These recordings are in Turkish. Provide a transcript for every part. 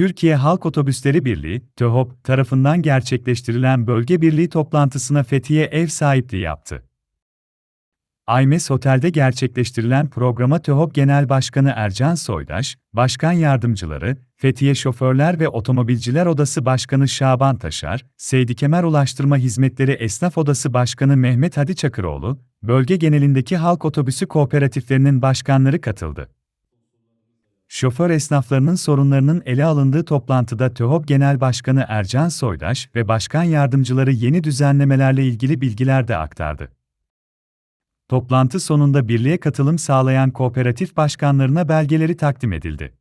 Türkiye Halk Otobüsleri Birliği, TÖHOP tarafından gerçekleştirilen bölge birliği toplantısına Fethiye ev sahipliği yaptı. Aymes Otel'de gerçekleştirilen programa TÖHOP Genel Başkanı Ercan Soydaş, Başkan Yardımcıları, Fethiye Şoförler ve Otomobilciler Odası Başkanı Şaban Taşar, Seydi Kemer Ulaştırma Hizmetleri Esnaf Odası Başkanı Mehmet Hadi Çakıroğlu, bölge genelindeki halk otobüsü kooperatiflerinin başkanları katıldı. Şoför esnaflarının sorunlarının ele alındığı toplantıda TÖHOP Genel Başkanı Ercan Soydaş ve Başkan Yardımcıları yeni düzenlemelerle ilgili bilgiler de aktardı. Toplantı sonunda birliğe katılım sağlayan kooperatif başkanlarına belgeleri takdim edildi.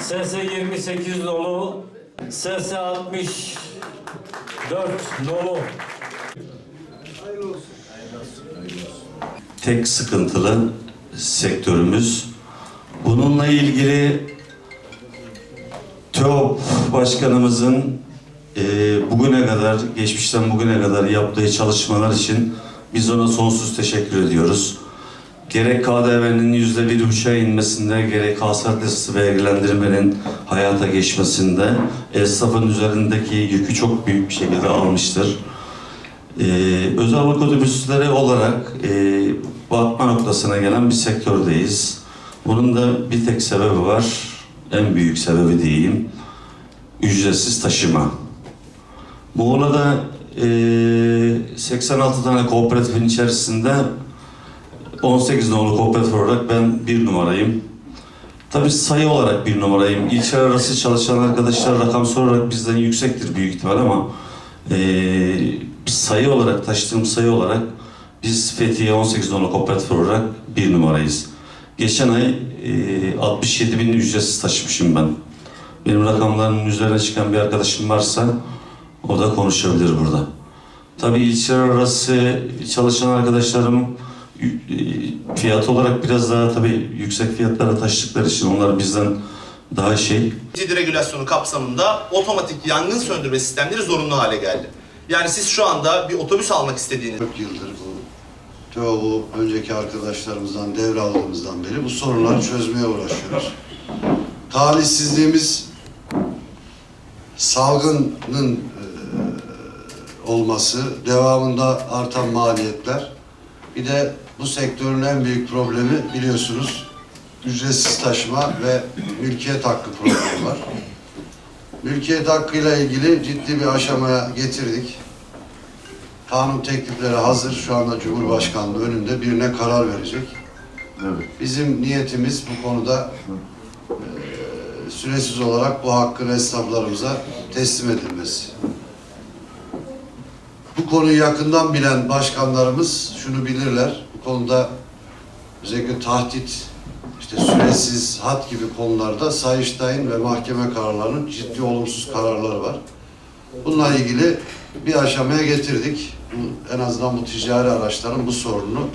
SS 28 dolu, SS 64 dolu. Tek sıkıntılı sektörümüz. Bununla ilgili TÖOP Başkanımızın e, bugüne kadar, geçmişten bugüne kadar yaptığı çalışmalar için biz ona sonsuz teşekkür ediyoruz. Gerek KDV'nin yüzde bir buçuğa inmesinde, gerek hasar testi vergilendirmenin hayata geçmesinde esnafın üzerindeki yükü çok büyük bir şekilde almıştır. Ee, özel otobüsleri olarak e, batma noktasına gelen bir sektördeyiz. Bunun da bir tek sebebi var. En büyük sebebi diyeyim. Ücretsiz taşıma. Muğla'da e, 86 tane kooperatifin içerisinde 18 nolu kooperatif olarak ben bir numarayım. Tabii sayı olarak bir numarayım. İlçe arası çalışan arkadaşlar rakamsal olarak bizden yüksektir büyük ihtimal ama eee sayı olarak, taşıdığım sayı olarak biz Fethiye 18 nolu kooperatif olarak bir numarayız. Geçen ay eee 67 bin ücretsiz taşımışım ben. Benim rakamlarımın üzerine çıkan bir arkadaşım varsa o da konuşabilir burada. Tabii ilçeler arası çalışan arkadaşlarım e, fiyat olarak biraz daha tabii yüksek fiyatlara taşıdıkları için onlar bizden daha şey. Ciddi regülasyonu kapsamında otomatik yangın söndürme sistemleri zorunlu hale geldi. Yani siz şu anda bir otobüs almak istediğiniz 4 yıldır bu TOV'u önceki arkadaşlarımızdan devraldığımızdan beri bu sorunları çözmeye uğraşıyoruz. Talihsizliğimiz salgının e, olması, devamında artan maliyetler. Bir de bu sektörün en büyük problemi biliyorsunuz ücretsiz taşıma ve mülkiyet hakkı problemi var. Mülkiyet hakkıyla ilgili ciddi bir aşamaya getirdik. Kanun teklifleri hazır. Şu anda Cumhurbaşkanlığı önünde birine karar verecek. Bizim niyetimiz bu konuda e, süresiz olarak bu hakkın esnaflarımıza teslim edilmesi. Bu konuyu yakından bilen başkanlarımız şunu bilirler. Bu konuda özellikle tahdit, işte süresiz hat gibi konularda Sayıştay'ın ve mahkeme kararlarının ciddi olumsuz kararları var. Bununla ilgili bir aşamaya getirdik. En azından bu ticari araçların bu sorununu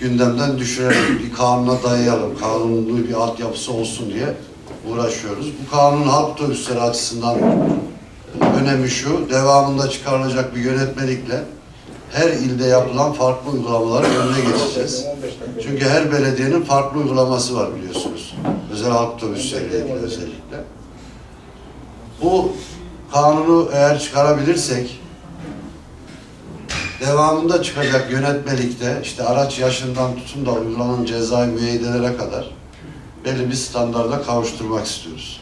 gündemden düşürelim. Bir kanuna dayayalım. Kanunlu bir altyapısı olsun diye uğraşıyoruz. Bu kanun halk otobüsleri açısından önemi şu, devamında çıkarılacak bir yönetmelikle her ilde yapılan farklı uygulamaları önüne geçeceğiz. Çünkü her belediyenin farklı uygulaması var biliyorsunuz. Özel halk otobüsleriyle ilgili özellikle. Bu kanunu eğer çıkarabilirsek devamında çıkacak yönetmelikte işte araç yaşından tutun da uygulanan cezai müeyyidelere kadar belli bir standarda kavuşturmak istiyoruz.